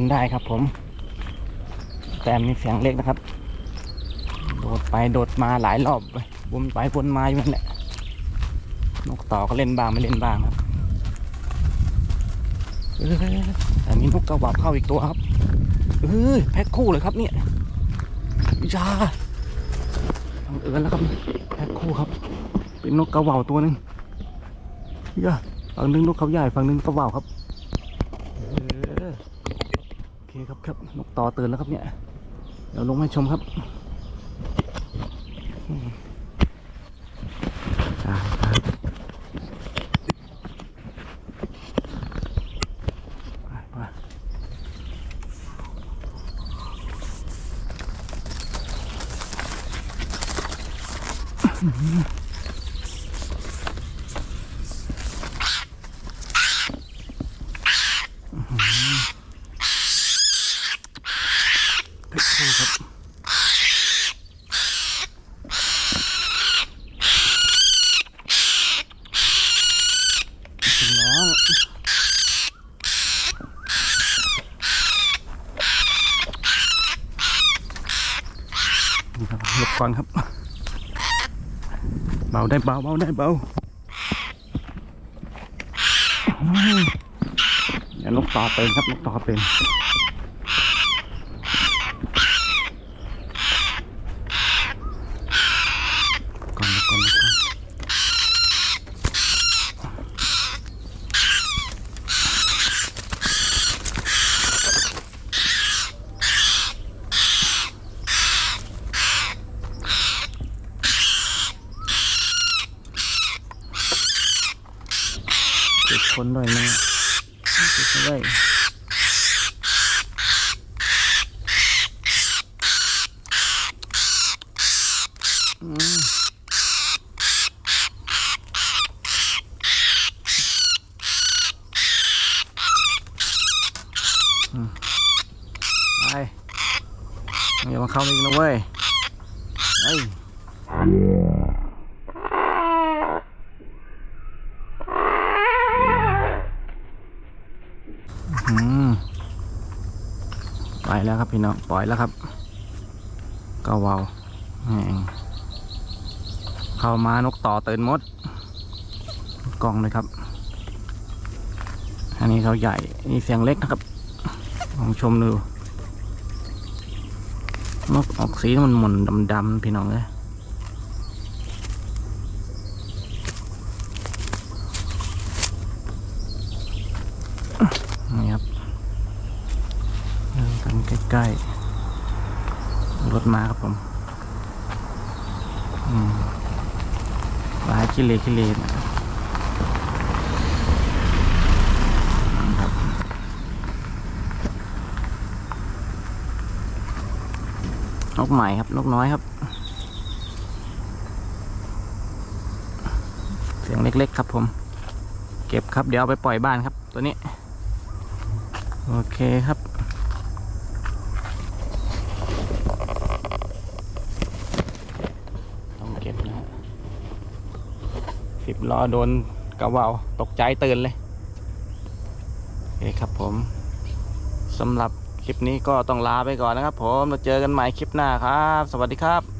จนได้ครับผม แต่มีเสียงเล็กนะครับ โดดไปโดดมาหลายรอบวนไปวนมาอยู่นั่นแหละ นกต่อก็เล่นบ้างไม่เล่นบ้างครับแต่มีนกกระหวับเข้าอีกตัวครับเอ้ยแพ็คคู่เลยครับเนี่ยวิชาบังเอิญแล้วครับแพ็คคู่ครับ เป็นนกกระหว่าตัวหนึ่งเฮ้ยฝั่งหนึงนกเขาใหญ่ฝั่งหนึงกระหว่าครับเออโอเคครับครับนกต่อตื่นแล้วครับเนี่ย เดี๋ยวลงมาให้ชมครับอืมใช่ครับไปไปเพชรคู่ครับ คุณ น้องหลบก่อนครับ เบาได้เบาเบาได้เบาอืมเดี๋ยวนกต่อเป็นครับนกต่อเป็นก่อนก่อนก่อน เจ็ดคนด้วยนะเจ็ดคนด้วยอืมอืมไปอย่ามาเข้ามาอีกนะเว้ย เฮ้ย อืมไป แล้วครับพี่น้องปล่อยแล้วครับก็วาวแหม่งเข้ามานกต่อตื่นมดกล้องเลยครับ อันนี้เขาใหญ่นี่เสียงเล็กนะครับลองชมดูนกออกสีมันหม่นดำๆพี่น้องเลยนี่ครับ เดินกัน ใกล้ๆ รถมาครับผมลายขี้เลขี้เลนะครับนกใหม่ครับนกน้อยครับ เสียงเล็กๆ ครับผม เก็บครับเดี๋ยวเอาไปปล่อยบ้านครับตัวนี้ โอเคครับ ต้องเก็บนะฮะ สิบล้อโดนกระเวาวตกใจตื่นเลยโอเคครับผมสำหรับคลิปนี้ก็ต้องลาไปก่อนนะครับผมเราเจอกันใหม่คลิปหน้าครับ สวัสดีครับ